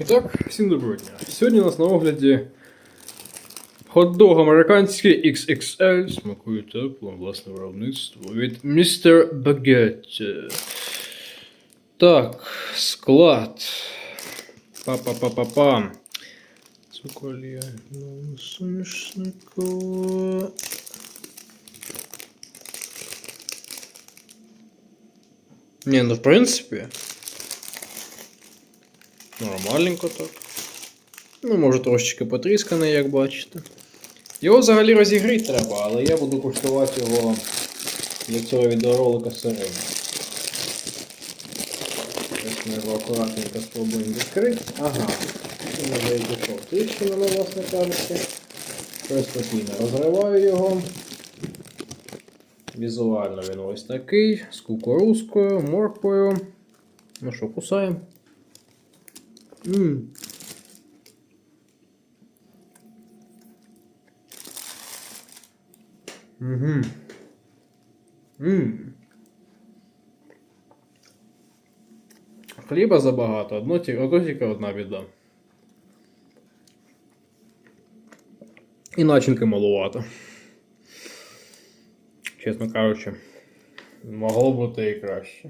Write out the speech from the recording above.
І так, всім доброго дня. Сьогодні у нас на огляді хот-дог американський XXL смакує тепло, власне виробництво від Mr. Baguette. Так, склад. Па-па-па-па-па. Цуколія ну, соняшникова. Не, ну в принципі. Нормальненько так. Ну, може трошечки потрісканий, як бачите. Його взагалі розігріти треба, але я буду куштувати його для цього відеоролика сирим. Ось ми його акуратненько спробуємо відкрити. Ага. Вже і пішов тріщинами, власне кажучи. Ось спокійно розриваю його. Візуально він ось такий, з кукурузкою, морквою. Ну що, кусаємо. Ммм. Угу. Ммм. Хліба забагато, одно тільки одна біда. І начинки малувато. Чесно кажучи, могло бути і краще.